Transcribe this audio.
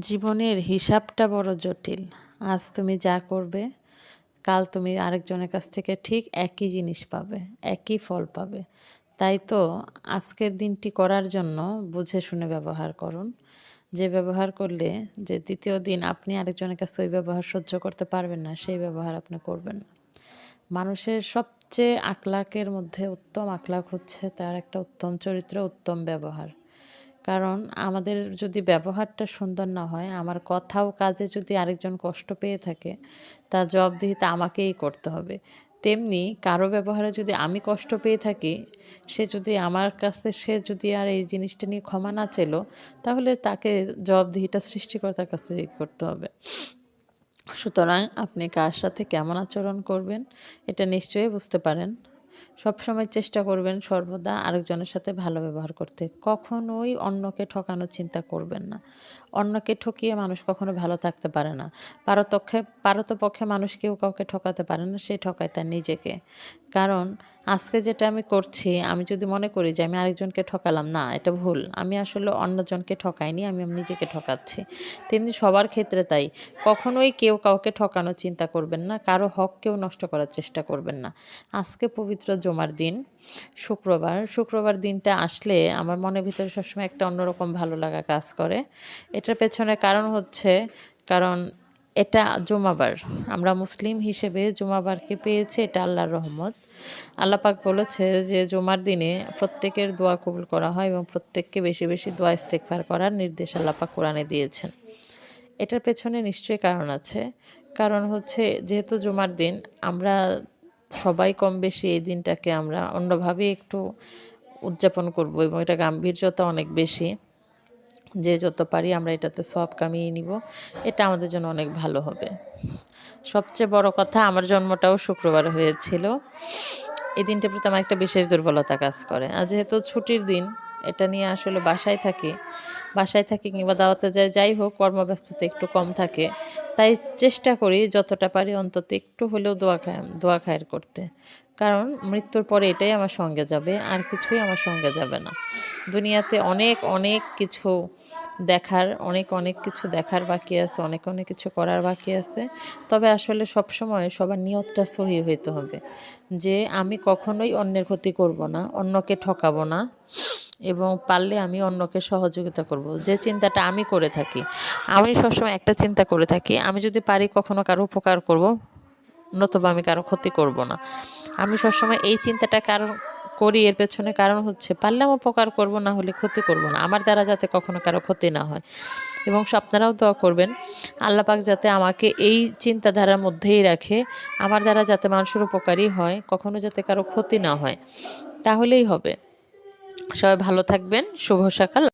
জীবনের হিসাবটা বড় জটিল। আজ তুমি যা করবে, কাল তুমি আরেকজনের কাছ থেকে ঠিক একই জিনিস পাবে, একই ফল পাবে। তাই তো আজকের দিনটি করার জন্য বুঝে শুনে ব্যবহার করুন। যে ব্যবহার করলে যে দ্বিতীয় দিন আপনি আরেকজনের কাছে ওই ব্যবহার সহ্য করতে পারবেন না, সেই ব্যবহার আপনি করবেন না। মানুষের সবচেয়ে আকলাকের মধ্যে উত্তম আকলাক হচ্ছে তার একটা উত্তম চরিত্র, উত্তম ব্যবহার। কারণ আমাদের যদি ব্যবহারটা সুন্দর না হয়, আমার কথাও কাজে যদি আরেকজন কষ্ট পেয়ে থাকে, তার জবাবদিহিতা আমাকেই করতে হবে। তেমনি কারও ব্যবহারে যদি আমি কষ্ট পেয়ে থাকি, সে যদি আমার কাছে, সে যদি আর এই জিনিসটা নিয়ে ক্ষমা না চেলো, তাহলে তাকে জবাবদিহিটা সৃষ্টিকর্তার কাছে করতে হবে। সুতরাং আপনি কার সাথে কেমন আচরণ করবেন, এটা নিশ্চয়ই বুঝতে পারেন। সবসময় চেষ্টা করবেন সর্বদা আরেকজনের সাথে ভালো ব্যবহার করতে। কখনোই অন্যকে ঠকানোর চিন্তা করবেন না। অন্যকে ঠকিয়ে মানুষ কখনো ভালো থাকতে পারে না। পারতপক্ষে পারতপক্ষে মানুষ কেউ কাউকে ঠকাতে পারে না, সে ঠকায় তার নিজেকে। কারণ, আজকে যেটা আমি করছি, আমি যদি মনে করি যে আমি আরেকজনকে ঠকালাম, না, এটা ভুল। আমি আসলে অন্যজনকে ঠকাইনি, আমি আমি নিজেকে ঠকাচ্ছি। তেমনি সবার ক্ষেত্রে তাই। কখনোই কেউ কাউকে ঠকানোর চিন্তা করবেন না, কারও হক কেউ নষ্ট করার চেষ্টা করবেন না। আজকে পবিত্র জমার দিন, শুক্রবার। শুক্রবার দিনটা আসলে আমার মনের ভিতরে সবসময় একটা অন্যরকম ভালো লাগা কাজ করে। এটার পেছনে কারণ হচ্ছে কারণ এটা জুমাবার। আমরা মুসলিম হিসেবে জুমাবারকে পেয়েছে, এটা আল্লাহর রহমত। আল্লাপাক বলেছে যে জুমার দিনে প্রত্যেকের দোয়া কবুল করা হয় এবং প্রত্যেককে বেশি বেশি দোয়া ইস্তেকফার করার নির্দেশ আল্লাপাক কোরআনে দিয়েছেন। এটার পেছনে নিশ্চয়ই কারণ আছে। কারণ হচ্ছে যেহেতু জুমার দিন, আমরা সবাই কম বেশি এই দিনটাকে আমরা অন্যভাবে একটু উদযাপন করব এবং এটা গাম্ভীর্যতা অনেক বেশি। যে যত পারি আমরা এটাতে সব কামিয়ে নিব। এটা আমাদের জন্য অনেক ভালো হবে। সবচেয়ে বড় কথা, আমার জন্মটাও শুক্রবার হয়েছিল। এই দিনটার প্রতি আমার একটা বিশেষ দুর্বলতা কাজ করে। আর যেহেতু ছুটির দিন, এটা নিয়ে আসলে বাসায় থাকি বাসায় থাকি কিংবা দাওয়াতে যাই যাই হোক, কর্মব্যস্ততা একটু কম থাকে। তাই চেষ্টা করি যতটা পারি অন্তত একটু হলেও দোয়া খায় দোয়া খায়ের করতে। কারণ মৃত্যুর পরে এটাই আমার সঙ্গে যাবে, আর কিছুই আমার সঙ্গে যাবে না। দুনিয়াতে অনেক অনেক কিছু দেখার, অনেক অনেক কিছু দেখার বাকি আছে, অনেক অনেক কিছু করার বাকি আছে। তবে আসলে সব সময় সবার নিয়তটা সহি হইতে হবে, যে আমি কখনোই অন্যের ক্ষতি করব না, অন্যকে ঠকাবো না, এবং পারলে আমি অন্যকে সহযোগিতা করব। যে চিন্তাটা আমি করে থাকি, আমি সবসময় একটা চিন্তা করে থাকি, আমি যদি পারি কখনো কারও উপকার করব, নতুবা আমি কারও ক্ষতি করব না। আমি সবসময় এই চিন্তাটা কারও করি, এর পেছনে কারণ হচ্ছে পারলাম উপকার করব, না হলে ক্ষতি করব না। আমার দ্বারা যাতে কখনো কারও ক্ষতি না হয়। এবং আপনারাও দোয়া করবেন, আল্লাহ পাক যাতে আমাকে এই চিন্তাধারার মধ্যেই রাখে, আমার দ্বারা যাতে মানুষের উপকারী হয়, কখনো যাতে কারও ক্ষতি না হয়। তাহলেই হবে। সবাই ভালো থাকবেন, শুভ সকাল।